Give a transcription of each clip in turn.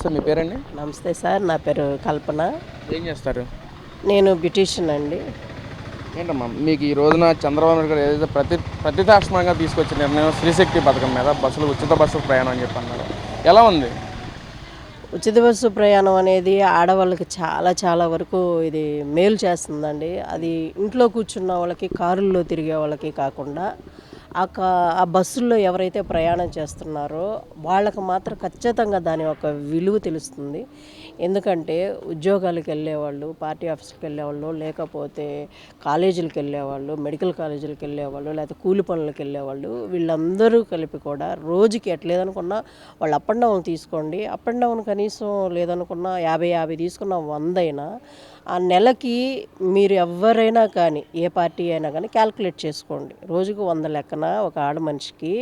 Sir మీ పేరండి? నమస్తే sir నా పేరు కల్పన. ఏం చేస్తారు? నేను బ్యూటీషియన్ అండి. ఏంటమ్మా మీకు ఈ రోజున చంద్రబాబు నాయుడు గారు ఏదైతే ప్రతి ప్రతిష్టాత్మకంగా తీసుకొచ్చిన నిర్ణయం శ్రీశక్తి పథకం మీద బస్సులు ఉచిత బస్సు ప్రయాణం అని చెప్పి అన్నారు. ఎలా ఉంది? ఉచిత బస్సు ప్రయాణం అనేది ఆడవాళ్ళకి చాలా చాలా వరకు ఇది మేలు చేస్తుందండి. అది ఇంట్లో కూర్చున్న వాళ్ళకి కారుల్లో తిరిగే వాళ్ళకి కాకుండా ఆ కా ఆ బస్సుల్లో ఎవరైతే ప్రయాణం చేస్తున్నారో వాళ్ళకు మాత్రం ఖచ్చితంగా దాని యొక్క విలువ తెలుస్తుంది. ఎందుకంటే ఉద్యోగాలకు వెళ్ళేవాళ్ళు పార్టీ ఆఫీస్కి వెళ్ళేవాళ్ళు లేకపోతే కాలేజీలకు వెళ్ళేవాళ్ళు మెడికల్ కాలేజీలకు వెళ్ళేవాళ్ళు లేకపోతే కూలి పనులకు వెళ్ళేవాళ్ళు వీళ్ళందరూ కలిపి కూడా రోజుకి ఎట్లేదనుకున్నా వాళ్ళు అప్ అండ్ డౌన్ తీసుకోండి. అప్ అండ్ డౌన్ కనీసం లేదనుకున్నా యాభై యాభై తీసుకున్న వందైనా ఆ నెలకి మీరు ఎవరైనా కానీ ఏ పార్టీ అయినా కానీ క్యాల్కులేట్ చేసుకోండి. రోజుకు వంద లెక్కన ఒక ఆడ మనిషికి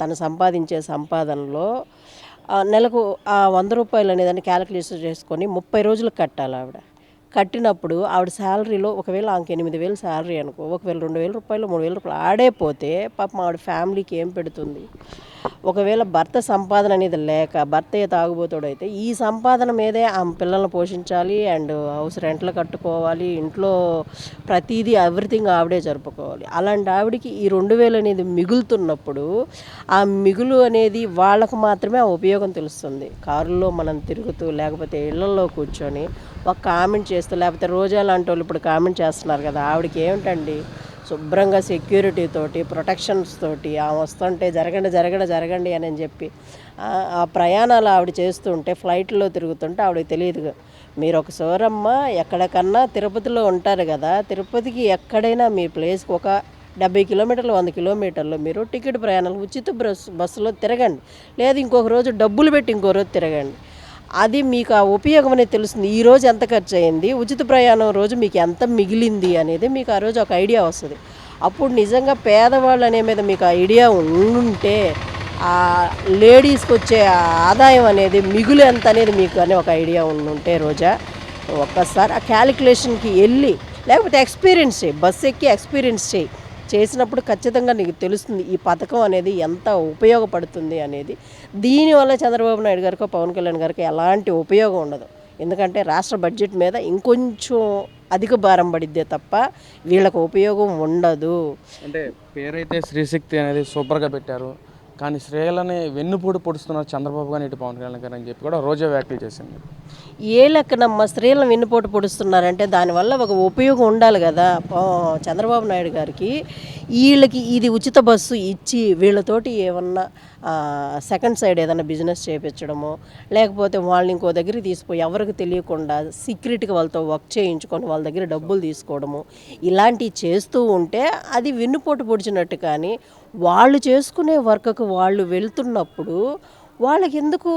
తను సంపాదించే సంపాదనలో నెలకు ఆ వంద రూపాయలు అనేదాన్ని క్యాలిక్యులేషన్ చేసుకొని ముప్పై రోజులు కట్టాలి ఆవిడ. కట్టినప్పుడు ఆవిడ శాలరీలో ఒకవేళ ఆమెకి ఎనిమిది వేలు శాలరీ అనుకో ఒకవేళ రెండు వేల రూపాయలు మూడు వేల రూపాయలు ఆడే పోతే పాపం ఆవిడ ఫ్యామిలీకి ఏం పెడుతుంది? ఒకవేళ భర్త సంపాదన అనేది లేక భర్త తాగుబోతాడు అయితే ఈ సంపాదన మీదే ఆమె పిల్లల్ని పోషించాలి అండ్ హౌస్ రెంట్లు కట్టుకోవాలి ఇంట్లో ప్రతిదీ ఎవ్రీథింగ్ ఆవిడే జరుపుకోవాలి. అలాంటి ఆవిడకి ఈ రెండు వేలు అనేది మిగులుతున్నప్పుడు ఆ మిగులు అనేది వాళ్ళకు మాత్రమే ఆ ఉపయోగం తెలుస్తుంది. కారులో మనం తిరుగుతూ లేకపోతే ఇళ్ళలో కూర్చొని ఒక కామెంట్ చేస్తూ లేకపోతే రోజా లాంటి వాళ్ళు ఇప్పుడు కామెంట్ చేస్తున్నారు కదా ఆవిడకి ఏమిటండి? శుభ్రంగా సెక్యూరిటీ తోటి ప్రొటెక్షన్స్ తోటి ఆ వస్తుంటే జరగండి జరగండి జరగండి అని చెప్పి ఆ- ఆ ప్రయాణాలు ఆవిడ చేస్తుంటే ఫ్లైట్లో తిరుగుతుంటే ఆవిడకి తెలియదు. మీరు ఒక సోరమ్మ ఎక్కడికన్నా తిరుపతిలో ఉంటారు కదా తిరుపతికి ఎక్కడైనా మీ ప్లేస్కి ఒక డెబ్బై కిలోమీటర్లు వంద కిలోమీటర్లు మీరు టికెట్ ప్రయాణాలు ఉచిత బస్ బస్సులో తిరగండి. లేదు ఇంకొక రోజు డబ్బులు పెట్టి ఇంకో రోజు తిరగండి. అది మీకు ఆ ఉపయోగం అనేది తెలుస్తుంది. ఈ రోజు ఎంత ఖర్చు అయింది? ఉచిత ప్రయాణం రోజు మీకు ఎంత మిగిలింది అనేది మీకు ఆ రోజు ఒక ఐడియా వస్తుంది. అప్పుడు నిజంగా పేదవాళ్ళు అనే మీద మీకు ఐడియా ఉంటే ఆ లేడీస్కి వచ్చే ఆ ఆదాయం అనేది మిగులు ఎంత అనేది మీకు అనే ఒక ఐడియా ఉంటే రోజా ఒక్కసారి ఆ క్యాలిక్యులేషన్కి వెళ్ళి లేకపోతే ఎక్స్పీరియన్స్ చేయి బస్ ఎక్కి ఎక్స్పీరియన్స్ చేయి. చేసినప్పుడు ఖచ్చితంగా నీకు తెలుస్తుంది ఈ పథకం అనేది ఎంత ఉపయోగపడుతుంది అనేది. దీనివల్ల చంద్రబాబు నాయుడు గారికి పవన్ కళ్యాణ్ గారికి ఎలాంటి ఉపయోగం ఉండదు. ఎందుకంటే రాష్ట్ర బడ్జెట్ మీద ఇంకొంచెం అధిక భారం పడిద్దే తప్ప వీళ్ళకు ఉపయోగం ఉండదు. అంటే పేరైతే శ్రీశక్తి అనేది సూపర్గా పెట్టారు. కానీ స్త్రీలని వెన్నుపోటు పొడుస్తున్నారు చంద్రబాబు గారు ఇటు పవన్ కళ్యాణ్ గారు అని చెప్పి కూడా రోజా వ్యాఖ్యలు చేసింది. ఏ లెక్కనమ్మ స్త్రీలను వెన్నుపోటు పొడుస్తున్నారంటే దానివల్ల ఒక ఉపయోగం ఉండాలి కదా పా- చంద్రబాబు నాయుడు గారికి. వీళ్ళకి ఇది ఉచిత బస్సు ఇచ్చి వీళ్ళతోటి ఏమన్నా సెకండ్ సైడ్ ఏదైనా బిజినెస్ చేపించడము లేకపోతే వాళ్ళని ఇంకో దగ్గరికి తీసుకుపోయి ఎవరికి తెలియకుండా సీక్రెట్గా వాళ్ళతో వర్క్ చేయించుకొని వాళ్ళ దగ్గర డబ్బులు తీసుకోవడము ఇలాంటివి చేస్తూ ఉంటే అది వెన్నుపోటు పొడిచినట్టు కానీ వాళ్ళు చేసుకునే వర్క్కు వాళ్ళు వెళ్తున్నప్పుడు వాళ్ళకి ఎందుకు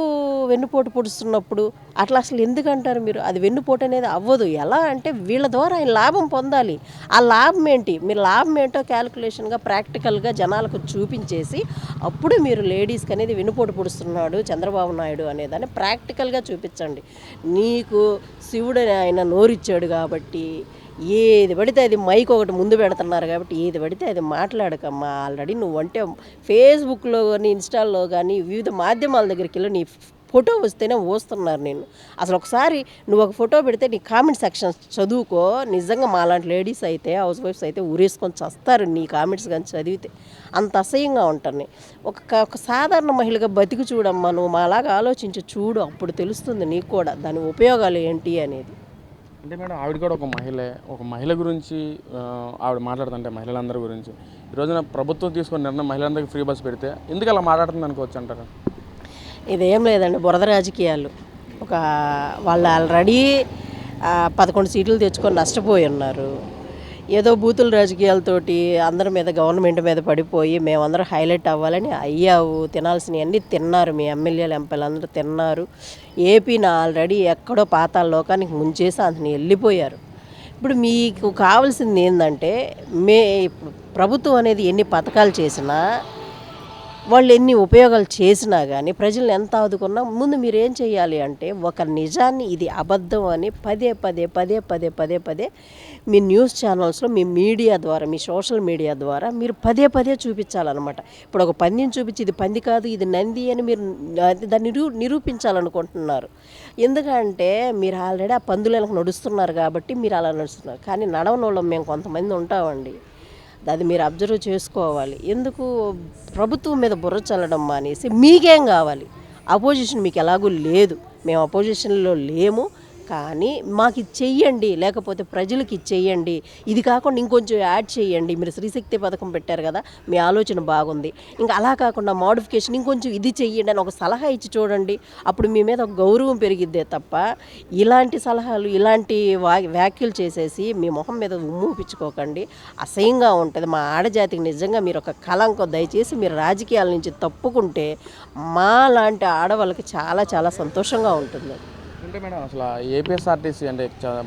వెన్నుపోటు పొడుస్తున్నప్పుడు? అట్లా అసలు ఎందుకు అంటారు మీరు? అది వెన్నుపోటు అనేది అవ్వదు. ఎలా అంటే వీళ్ళ ద్వారా ఆయన లాభం పొందాలి. ఆ లాభం ఏంటి? మీరు లాభం ఏంటో క్యాలిక్యులేషన్గా ప్రాక్టికల్గా జనాలకు చూపించేసి అప్పుడు మీరు లేడీస్కి అనేది వెన్నుపోటు పొడుస్తున్నాడు చంద్రబాబు నాయుడు అనేదాన్ని ప్రాక్టికల్గా చూపించండి. నీకు శివుడు ఆయన నోరిచ్చాడు కాబట్టి ఏది పడితే అది మైక్ ఒకటి ముందు పెడుతున్నారు కాబట్టి ఏది పడితే అది మాట్లాడకమ్మా. ఆల్రెడీ నువ్వు అంటే ఫేస్బుక్లో కానీ ఇన్స్టాల్లో కానీ వివిధ మాధ్యమాల దగ్గరికి వెళ్ళి నీ ఫోటో వస్తేనే వస్తున్నారు నేను అసలు ఒకసారి నువ్వు ఒక ఫోటో పెడితే నీ కామెంట్ సెక్షన్ చదువుకో. నిజంగా మాలాంటి లేడీస్ అయితే హౌస్ వైఫ్స్ అయితే ఉరేసుకొని చస్తారు నీ కామెంట్స్ కానీ చదివితే. అంత అసహ్యంగా ఉంటాను ఒక ఒక సాధారణ మహిళగా బతికి చూడమ్మా. నువ్వు మాలాగా ఆలోచించి చూడు అప్పుడు తెలుస్తుంది నీకు కూడా దాని ఉపయోగాలు ఏంటి అనేది. అంటే మేడం ఆవిడ కూడా ఒక మహిళే. ఒక మహిళ గురించి ఆవిడ మాట్లాడుతుంటే మహిళలందరి గురించి. ఈరోజున ప్రభుత్వం తీసుకున్న నిర్ణయం మహిళలందరికీ ఫ్రీ బస్ పెడితే ఎందుకు అలా మాట్లాడుతుంది అనుకోవచ్చు అంటారు? ఇదేం లేదండి బురద రాజకీయాలు. ఒక వాళ్ళు ఆల్రెడీ పదకొండు సీట్లు తెచ్చుకొని నష్టపోయి ఉన్నారు. ఏదో బూతుల రాజకీయాలతోటి అందరి మీద గవర్నమెంట్ మీద పడిపోయి మేమందరం హైలైట్ అవ్వాలని అయ్యావు తినాల్సినవన్నీ తిన్నారు. మీ ఎమ్మెల్యేలు ఎంపీలు అందరూ తిన్నారు ఏపీని ఆల్రెడీ ఎక్కడో పాతాల లోకానికి ముంచేసి అతను వెళ్ళిపోయారు. ఇప్పుడు మీకు కావాల్సింది ఏంటంటే మే ప్రభుత్వం అనేది ఎన్ని పథకాలు చేసినా వాళ్ళు ఎన్ని ఉపయోగాలు చేసినా కానీ ప్రజల్ని ఎంత ఆదుకున్నా ముందు మీరు ఏం చేయాలి అంటే ఒక నిజాన్ని ఇది అబద్ధం అని పదే పదే పదే పదే పదే పదే మీ న్యూస్ ఛానల్స్లో మీ మీడియా ద్వారా మీ సోషల్ మీడియా ద్వారా మీరు పదే పదే చూపించాలన్నమాట. ఇప్పుడు ఒక పందిని చూపించి ఇది పంది కాదు ఇది నంది అని మీరు దాన్ని నిరూ నిరూపించాలనుకుంటున్నారు. ఎందుకంటే మీరు ఆల్రెడీ ఆ పందులకు నడుస్తున్నారు కాబట్టి మీరు అలా నడుస్తున్నారు. కానీ నడవనోళ్ళం మేము కొంతమంది ఉంటామండి. అది మీరు అబ్జర్వ్ చేసుకోవాలి. ఎందుకు ప్రభుత్వం మీద బుర్ర చల్లడం మానేసి మీకేం కావాలి? అపోజిషన్ మీకు ఎలాగూ లేదు. మేము అపోజిషన్లో లేము. కానీ మాకు ఇది చెయ్యండి లేకపోతే ప్రజలకి ఇది చెయ్యండి. ఇది కాకుండా ఇంకొంచెం యాడ్ చేయండి మీరు శ్రీశక్తి పథకం పెట్టారు కదా మీ ఆలోచన బాగుంది. ఇంకా అలా కాకుండా మోడిఫికేషన్ ఇంకొంచెం ఇది చెయ్యండి అని ఒక సలహా ఇచ్చి చూడండి. అప్పుడు మీ మీద ఒక గౌరవం పెరిగిద్దే తప్ప ఇలాంటి సలహాలు ఇలాంటి వా వ్యాఖ్యలు చేసేసి మీ మొహం మీద ఉమ్మూపించుకోకండి. అసహ్యంగా ఉంటుంది. మా ఆడజాతికి నిజంగా మీరు ఒక కలంకం దయచేసి మీరు రాజకీయాల నుంచి తప్పుకుంటే మా లాంటి ఆడవాళ్ళకి చాలా చాలా సంతోషంగా ఉంటుంది. అంటే మేడం అసలు ఏపీఎస్ఆర్టీసీ అంటే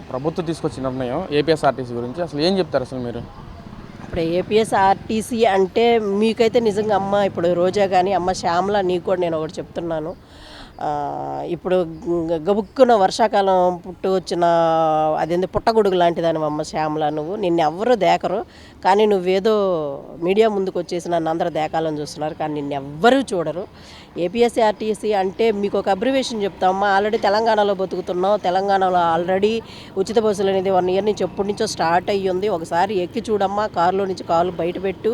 ప్రభుత్వం తీసుకొచ్చిన నిర్ణయం ఏపీఎస్ఆర్టీసీ గురించి అసలు ఏం చెప్తారు అసలు మీరు? ఇప్పుడు ఏపీఎస్ఆర్టీసీ అంటే మీకైతే నిజంగా అమ్మ ఇప్పుడు రోజా కానీ అమ్మ శ్యామల నీకు కూడా నేను ఒకటి చెప్తున్నాను. ఇప్పుడు గబుక్కున వర్షాకాలం పుట్టు వచ్చిన అదేంది పుట్టగొడుగు లాంటి దాని అమ్మ శ్యామల నువ్వు. నిన్ను ఎవరు దేకరు. కానీ నువ్వేదో మీడియా ముందుకు వచ్చేసి నన్ను అందరూ దేకాలని చూస్తున్నారు. కానీ నిన్ను ఎవ్వరూ చూడరు. ఏపీఎస్ఆర్టీసీ అంటే మీకు ఒక అబ్రివేషన్ చెప్తామమ్మా ఆల్రెడీ తెలంగాణలో బతుకుతున్నాం. తెలంగాణలో ఆల్రెడీ ఉచిత బస్సులు అనేది వన్ ఇయర్ నుంచి ఎప్పటి నుంచో స్టార్ట్ అయ్యి ఉంది. ఒకసారి ఎక్కి చూడమ్మా కారులో నుంచి కాలు బయట పెట్టు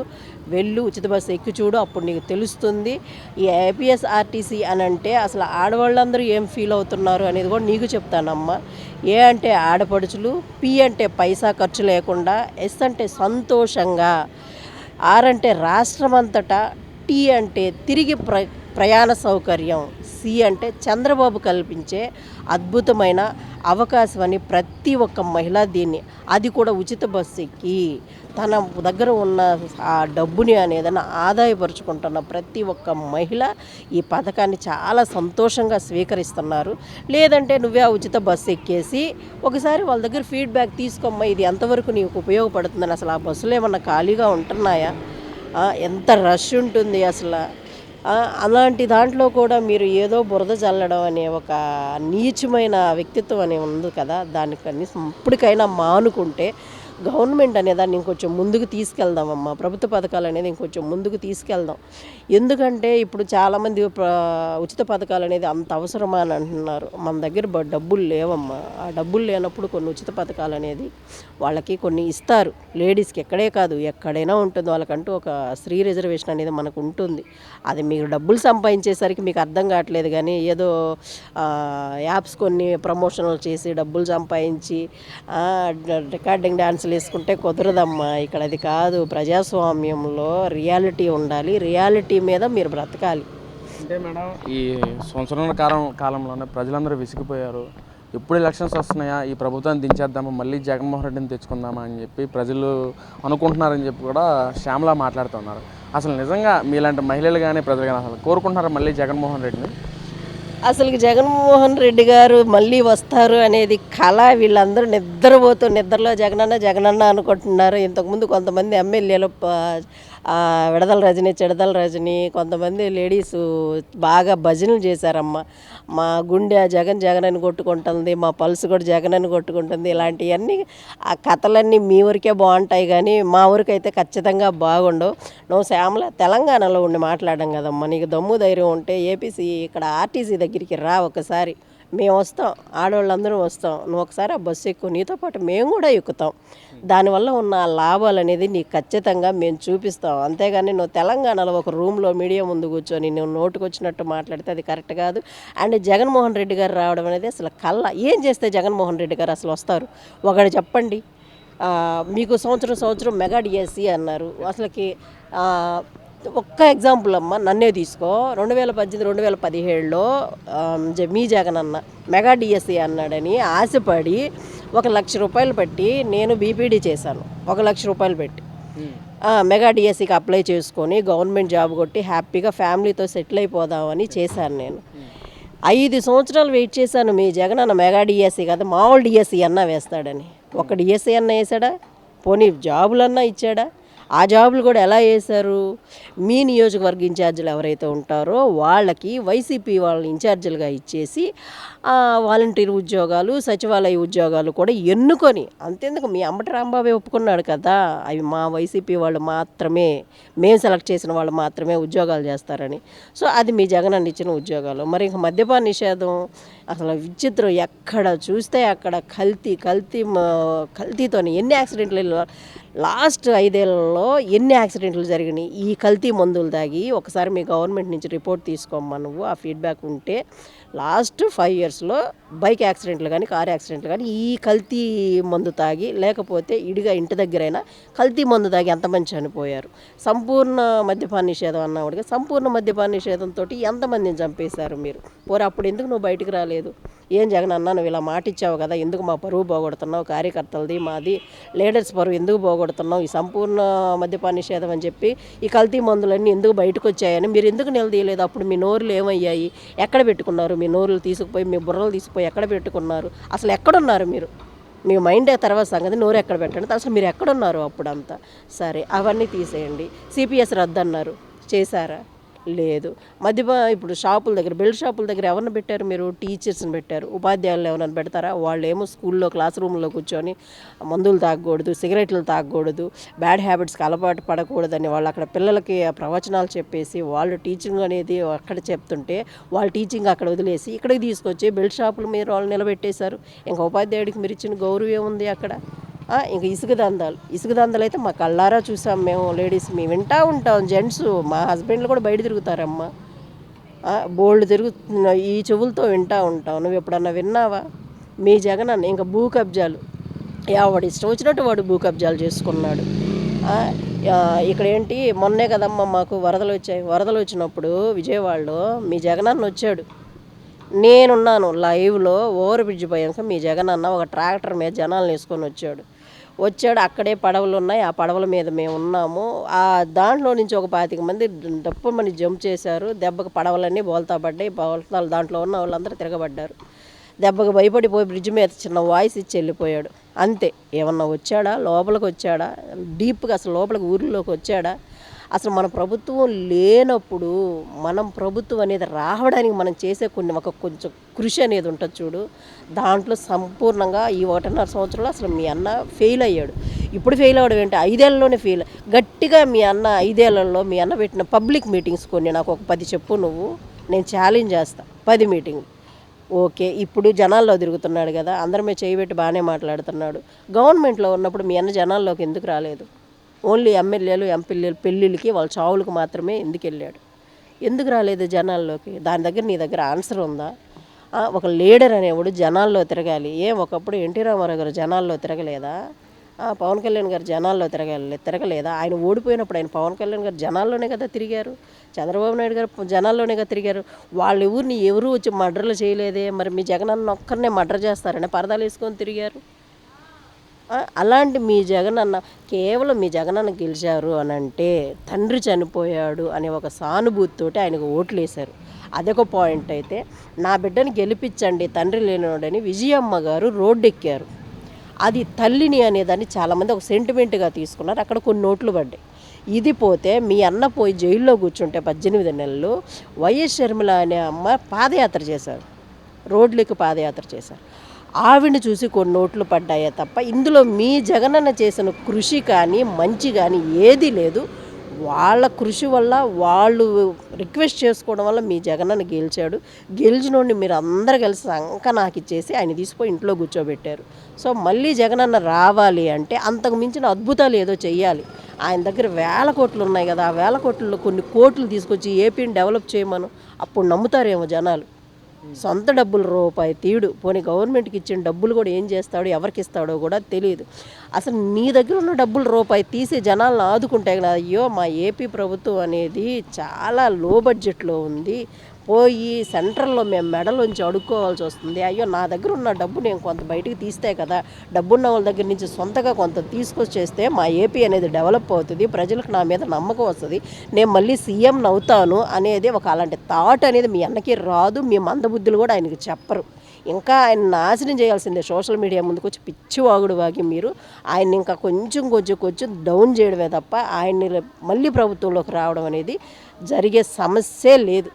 వెళ్ళు ఉచిత బస్సు ఎక్కి చూడు అప్పుడు నీకు తెలుస్తుంది. ఈ ఏపీఎస్ఆర్టీసీ అని అంటే అసలు ఆడవాళ్ళందరూ ఏం ఫీల్ అవుతున్నారు అనేది కూడా నీకు చెప్తానమ్మా. ఏ అంటే ఆడపడుచులు పి అంటే పైసా ఖర్చు లేకుండా ఎస్ అంటే సంతోషంగా ఆర్ అంటే రాష్ట్రమంతటా టీ అంటే తిరిగి ప్ర ప్రయాణ సౌకర్యం సి అంటే చంద్రబాబు కల్పించే అద్భుతమైన అవకాశం అని ప్రతి ఒక్క మహిళ దీన్ని అది కూడా ఉచిత బస్సు ఎక్కి తన దగ్గర ఉన్న ఆ డబ్బుని అనేదని ఆదాయపరుచుకుంటున్న ప్రతి ఒక్క మహిళ ఈ పథకాన్ని చాలా సంతోషంగా స్వీకరిస్తున్నారు. లేదంటే నువ్వే ఆ ఉచిత బస్సు ఎక్కేసి ఒకసారి వాళ్ళ దగ్గర ఫీడ్బ్యాక్ తీసుకోమ్మా ఇది ఎంతవరకు నీకు ఉపయోగపడుతుందని అసలు ఆ బస్సులు ఏమన్నా ఖాళీగా ఉంటున్నాయా? ఎంత రష్ ఉంటుంది అసలు. అలాంటి దాంట్లో కూడా మీరు ఏదో బురద చల్లడం అనే ఒక నీచమైన వ్యక్తిత్వం అని ఉంది కదా దానికన్నీ కనీసం ఇప్పటికైనా మానుకుంటే గవర్నమెంట్ అనే దాన్ని ఇంకొంచెం ముందుకు తీసుకెళ్దామమ్మా ప్రభుత్వ పథకాలు అనేది ఇంకొంచెం ముందుకు తీసుకెళ్దాం. ఎందుకంటే ఇప్పుడు చాలామంది ప్ర- ఉచిత పథకాలు అనేది అంత అవసరమా అని అంటున్నారు. మన దగ్గర డబ్బులు లేవమ్మా. ఆ డబ్బులు లేనప్పుడు కొన్ని ఉచిత పథకాలు అనేది వాళ్ళకి కొన్ని ఇస్తారు. లేడీస్కి ఎక్కడే కాదు ఎక్కడైనా ఉంటుంది. వాళ్ళకంటూ ఒక స్త్రీ రిజర్వేషన్ అనేది మనకు ఉంటుంది. అది మీరు డబ్బులు సంపాదించేసరికి మీకు అర్థం కావట్లేదు కానీ ఏదో యాప్స్ కొన్ని ప్రమోషన్లు చేసి డబ్బులు సంపాదించి రికార్డింగ్ డ్యాన్స్ అసలు వేసుకుంటే కుదరదమ్మా. ఇక్కడ అది కాదు. ప్రజాస్వామ్యంలో రియాలిటీ ఉండాలి. రియాలిటీ మీద మీరు బ్రతకాలి. అంటే మేడం ఈ సంవత్సరం కాలం కాలంలోనే ప్రజలందరూ విసిగిపోయారు. ఎప్పుడు ఎలక్షన్స్ వస్తున్నాయా? ఈ ప్రభుత్వాన్ని దించేద్దామా? మళ్ళీ జగన్మోహన్ రెడ్డిని తెచ్చుకుందామా? అని చెప్పి ప్రజలు అనుకుంటున్నారని చెప్పి కూడా శ్యామలా మాట్లాడుతున్నారు. అసలు నిజంగా మీలాంటి మహిళలు కానీ ప్రజలు కానీ అసలు కోరుకుంటున్నారా మళ్ళీ జగన్మోహన్ రెడ్డిని? అసలు జగన్మోహన్ రెడ్డి గారు మళ్ళీ వస్తారు అనేది కళ వీళ్ళందరూ నిద్రపోతూ నిద్రలో జగనన్న జగనన్న అనుకుంటున్నారు. ఇంతకుముందు కొంతమంది ఎమ్మెల్యేలు విడదల రజని చిడదల రజని కొంతమంది లేడీస్ బాగా భజనలు చేశారమ్మ. మా గుండె జగన్ జగన్ అని కొట్టుకుంటుంది మా పల్స్ కూడా జగన్ అని కొట్టుకుంటుంది ఇలాంటివన్నీ ఆ కథలన్నీ మీ ఊరికే బాగుంటాయి కానీ మా ఊరికైతే ఖచ్చితంగా బాగుండవు. నువ్వు శ్యామల తెలంగాణలో ఉండి మాట్లాడడం కదమ్మా నీకు దమ్ము ధైర్యం ఉంటే ఏపీసీ ఇక్కడ ఆర్టీసీ దగ్గరికి రా ఒకసారి. మేము వస్తాం ఆడవాళ్ళందరూ వస్తాం నువ్వు ఒకసారి ఆ బస్సు ఎక్కువ నీతో పాటు మేము కూడా ఎక్కుతాం. దానివల్ల ఉన్న లాభాలు అనేది నీకు ఖచ్చితంగా మేము చూపిస్తాం. అంతేగాని నువ్వు తెలంగాణలో ఒక రూమ్లో మీడియా ముందు కూర్చొని నువ్వు నోటుకు వచ్చినట్టు మాట్లాడితే అది కరెక్ట్ కాదు. అండ్ జగన్మోహన్ రెడ్డి గారు రావడం అనేది అసలు కళ్ళ ఏం చేస్తే జగన్మోహన్ రెడ్డి గారు అసలు వస్తారు? ఒకటి చెప్పండి. మీకు సంవత్సరం సంవత్సరం మెగా డిఎస్సి అన్నారు. అసలుకి ఒక్క ఎగ్జాంపుల్ అమ్మ నన్నే తీసుకో. రెండు వేల పద్దెనిమిది రెండు వేల పదిహేడులో మీ జగన్ అన్న మెగా డిఎస్సి అన్నాడని ఆశపడి ఒక లక్ష రూపాయలు పెట్టి నేను బీపీడీ చేశాను. ఒక లక్ష రూపాయలు పెట్టి. మెగా డిఎస్సికి అప్లై చేసుకొని గవర్నమెంట్ జాబ్ కొట్టి హ్యాపీగా ఫ్యామిలీతో సెటిల్ అయిపోదామని చేశాను నేను. ఐదు సంవత్సరాలు వెయిట్ చేశాను మీ జగన్ అన్న మెగా డిఎస్సి కదా మామూలు డిఎస్సి అన్నా వేస్తాడని. ఒక డిఎస్సి అన్న వేసాడా పోనీ జాబులన్నా ఇచ్చాడా? ఆ జాబులు కూడా ఎలా వేశారు మీ నియోజకవర్గ ఇన్ఛార్జీలు ఎవరైతే ఉంటారో వాళ్ళకి వైసీపీ వాళ్ళని ఇన్ఛార్జీలుగా ఇచ్చేసి వాలంటీర్ ఉద్యోగాలు సచివాలయ ఉద్యోగాలు కూడా ఎన్నుకొని అంతేందుకు మీ అమ్మటి రాంబాబే ఒప్పుకున్నాడు కదా అవి మా వైసీపీ వాళ్ళు మాత్రమే మేము సెలెక్ట్ చేసిన వాళ్ళు మాత్రమే ఉద్యోగాలు చేస్తారని. సో అది మీ జగన్ అన్న ఇచ్చిన ఉద్యోగాలు. మరి ఇంక మద్యపాన నిషేధం అసలు విచిత్రం ఎక్కడ చూస్తే అక్కడ కల్తీ కల్తీ మ- కల్తీతోని ఎన్ని యాక్సిడెంట్లు లాస్ట్ ఐదేళ్ళలో ఎన్ని యాక్సిడెంట్లు జరిగినాయి? ఈ కల్తీ మందులు తాగి ఒకసారి మీ గవర్నమెంట్ నుంచి రిపోర్ట్ తీసుకోమ్మా నువ్వు. ఆ ఫీడ్బ్యాక్ ఉంటే లాస్ట్ ఫైవ్ ఇయర్స్లో బైక్ యాక్సిడెంట్లు కానీ కార్ యాక్సిడెంట్లు కానీ ఈ కల్తీ మందు తాగి లేకపోతే ఇడిగా ఇంటి దగ్గరైనా కల్తీ మందు తాగి ఎంతమంది చనిపోయారు. సంపూర్ణ మద్యపాన నిషేధం అన్నవాడికి సంపూర్ణ మద్యపాన నిషేధంతో ఎంతమందిని చంపేశారు మీరు? పోరు అప్పుడు ఎందుకు నువ్వు బయటికి రాలేదు? ఏం జగన్ అన్నా నువ్వు ఇలా మాట ఇచ్చావు కదా ఎందుకు మా పరువు పోగొడుతున్నావు కార్యకర్తలది మాది లీడర్స్ పరువు ఎందుకు పోగొడుతున్నావు ఈ సంపూర్ణ మద్యపాన నిషేధం అని చెప్పి ఈ కల్తీ మందులన్నీ ఎందుకు బయటకు వచ్చాయని మీరు ఎందుకు నిలదీయలేదు? అప్పుడు మీ నోరులు ఏమయ్యాయి? ఎక్కడ పెట్టుకున్నారు మీ నోరులు తీసుకుపోయి మీ బుర్రలు తీసుకుపోయి ఎక్కడ పెట్టుకున్నారు? అసలు ఎక్కడున్నారు మీరు? మీ మైండ్ తర్వాత సంగతి? నోరు ఎక్కడ పెట్టండి? అసలు మీరు ఎక్కడున్నారు అప్పుడంతా? సరే అవన్నీ తీసేయండి. సిపిఎస్ రద్దు అన్నారు చేశారా? లేదు. మధ్య ఇప్పుడు షాపుల దగ్గర బెల్ట్ షాపుల దగ్గర ఎవరిని పెట్టారు మీరు? టీచర్స్ని పెట్టారు. ఉపాధ్యాయులు ఎవరైనా పెడతారా? వాళ్ళు ఏమో స్కూల్లో క్లాస్ రూమ్లో కూర్చొని మందులు తాగకూడదు సిగరెట్లు తాగకూడదు బ్యాడ్ హ్యాబిట్స్కి అలవాటు పడకూడదని వాళ్ళు అక్కడ పిల్లలకి ప్రవచనాలు చెప్పేసి వాళ్ళు టీచింగ్ అనేది అక్కడ చెప్తుంటే వాళ్ళ టీచింగ్ అక్కడ వదిలేసి ఇక్కడికి తీసుకొచ్చి బెల్ట్ షాపులు మీరు వాళ్ళు నిలబెట్టేశారు. ఇంకా ఉపాధ్యాయుడికి మీరు ఇచ్చిన గౌరవం ఏముంది అక్కడ? ఇంకా ఇసుక దందాలు. ఇసుక దందాలు అయితే మా కళ్ళారా చూసాం మేము లేడీస్ మేము వింటా ఉంటాం జెంట్స్. మా హస్బెండ్లు కూడా బయట తిరుగుతారమ్మా. బోల్డ్ తిరుగు ఈ చెవులతో వింటా ఉంటాం. నువ్వు ఎప్పుడన్నా విన్నావా? మీ జగన్ అన్న ఇంకా భూ కబ్జాలు. వాడు ఇష్టం వచ్చినట్టు వాడు భూ కబ్జాలు చేసుకున్నాడు. ఇక్కడ ఏంటి మొన్నే కదమ్మా మాకు వరదలు వచ్చాయి. వరదలు వచ్చినప్పుడు విజయవాడలో మీ జగనన్న వచ్చాడు. నేనున్నాను లైవ్లో ఓవర్ బ్రిడ్జ్ పోయాక మీ జగన్ అన్న ఒక ట్రాక్టర్ మీద జనాలను వేసుకొని వచ్చాడు. వచ్చాడు అక్కడే పడవలు ఉన్నాయి. ఆ పడవల మీద మేము ఉన్నాము. ఆ దాంట్లో నుంచి ఒక పాతిక మంది డప్పు మని జంప్ చేశారు. దెబ్బకు పడవలన్నీ బోల్తా పడ్డాయి. బోల్తాలు దాంట్లో ఉన్న వాళ్ళందరూ తిరగబడ్డారు. దెబ్బకు భయపడిపోయి బ్రిడ్జ్ మీద చిన్న వాయిస్ ఇచ్చి వెళ్ళిపోయాడు. అంతే. ఏమన్నా వచ్చాడా? లోపలికి వచ్చాడా? డీప్గా అసలు లోపలికి ఊరిలోకి వచ్చాడా? అసలు మన ప్రభుత్వం లేనప్పుడు మనం ప్రభుత్వం అనేది రావడానికి మనం చేసే కొన్ని ఒక కొంచెం కృషి అనేది ఉంటుంది చూడు. దాంట్లో సంపూర్ణంగా ఈ ఒకటిన్నర సంవత్సరంలో అసలు మీ అన్న ఫెయిల్ అయ్యాడు. ఇప్పుడు ఫెయిల్ అవ్వడం ఏంటి? ఐదేళ్ళలోనే ఫెయిల్ గట్టిగా మీ అన్న ఐదేళ్ళలో మీ అన్న పెట్టిన పబ్లిక్ మీటింగ్స్ కొన్ని నాకు ఒక పది చెప్పు నువ్వు నేను ఛాలెంజ్ చేస్తా. పది మీటింగ్ ఓకే ఇప్పుడు జనాల్లో తిరుగుతున్నాడు కదా అందరమే చేయబెట్టి బాగానే మాట్లాడుతున్నాడు. గవర్నమెంట్లో ఉన్నప్పుడు మీ అన్న జనాల్లోకి ఎందుకు రాలేదు? ఓన్లీ ఎమ్మెల్యేలు ఎంపీలు పెళ్ళిళ్ళకి వాళ్ళ చావులకు మాత్రమే ఎందుకు వెళ్ళాడు? ఎందుకు రాలేదు జనాల్లోకి? దాని దగ్గర నీ దగ్గర ఆన్సర్ ఉందా? ఒక లీడర్ అనేవాడు జనాల్లో తిరగాలి. ఏం ఒకప్పుడు ఎన్టీ రామారావు గారు జనాల్లో తిరగలేదా? పవన్ కళ్యాణ్ గారు జనాల్లో తిరగలే తిరగలేదా? ఆయన ఓడిపోయినప్పుడు ఆయన పవన్ కళ్యాణ్ గారు జనాల్లోనే కదా తిరిగారు? చంద్రబాబు నాయుడు గారు జనాల్లోనే కదా తిరిగారు? వాళ్ళ ఊరిని ఎవరు వచ్చి మర్డర్లు చేయలేదే? మరి మీ జగనన్న ఒక్కరినే మర్డర్ చేస్తారని పరదాలు వేసుకొని తిరిగారు? అలాంటి మీ జగనన్న కేవలం మీ జగనన్న గెలిచారు అని అంటే తండ్రి చనిపోయాడు అనే ఒక సానుభూతితోటి ఆయనకు ఓట్లు వేశారు. అదొక పాయింట్ అయితే నా బిడ్డని గెలిపించండి తండ్రి లేనివాడని విజయమ్మ గారు రోడ్డు ఎక్కారు అది తల్లిని అనేదాన్ని చాలామంది ఒక సెంటిమెంట్గా తీసుకున్నారు. అక్కడ కొన్ని నోట్లు పడ్డాయి. ఇది పోతే మీ అన్న పోయి జైల్లో కూర్చుంటే పద్దెనిమిది నెలలు వైఎస్ షర్మిల అనే అమ్మ పాదయాత్ర చేశారు. రోడ్లకు పాదయాత్ర చేశారు. ఆవిడని చూసి కొన్ని నోట్లు పడ్డాయే తప్ప ఇందులో మీ జగనన్న చేసిన కృషి కానీ మంచి కానీ ఏది లేదు. వాళ్ళ కృషి వల్ల వాళ్ళు రిక్వెస్ట్ చేసుకోవడం వల్ల మీ జగనన్న గెలిచాడు. గెలిచినోడిని మీరు అందరు కలిసి అంక నాకు ఇచ్చేసి ఆయన తీసుకుపోయి ఇంట్లో కూర్చోబెట్టారు. సో మళ్ళీ జగనన్న రావాలి అంటే అంతకు మించిన అద్భుతాలు ఏదో చేయాలి ఆయన దగ్గర వేల కోట్లు ఉన్నాయి కదా ఆ వేల కోట్లలో కొన్ని కోట్లు తీసుకొచ్చి ఏపీని డెవలప్ చేయమను. అప్పుడు నమ్ముతారేమో జనాలు. సొంత డబ్బులు రూపాయి తీడు పోనీ గవర్నమెంట్కి ఇచ్చిన డబ్బులు కూడా ఏం చేస్తాడో ఎవరికి ఇస్తాడో కూడా తెలియదు. అసలు నీ దగ్గర ఉన్న డబ్బులు రూపాయి తీసి జనాలను ఆదుకుంటే కదా. అయ్యో మా ఏపీ ప్రభుత్వం అనేది చాలా లో బడ్జెట్లో ఉంది. పోయి సెంటర్లో మేము మెడలోంచి అడుక్కోవాల్సి వస్తుంది. అయ్యో నా దగ్గర ఉన్న డబ్బు నేను కొంత బయటికి తీస్తే కదా డబ్బున్న వాళ్ళ దగ్గర నుంచి సొంతగా కొంత తీసుకొచ్చేస్తే మా ఏపీ అనేది డెవలప్ అవుతుంది ప్రజలకు నా మీద నమ్మకం వస్తుంది నేను మళ్ళీ సీఎం అవుతాను అనేది ఒక అలాంటి థాట్ అనేది మీ అన్నకి రాదు మీ మందబుద్ధులు కూడా ఆయనకి చెప్పరు. ఇంకా ఆయన నాశనం చేయాల్సిందే సోషల్ మీడియా ముందుకు వచ్చి పిచ్చి వాగుడు వాగి మీరు. ఆయన ఇంకా కొంచెం కొంచెం కొంచెం డౌన్ చేయడమే తప్ప ఆయన్ని మళ్ళీ ప్రభుత్వంలోకి రావడం అనేది జరిగే సమస్యే లేదు.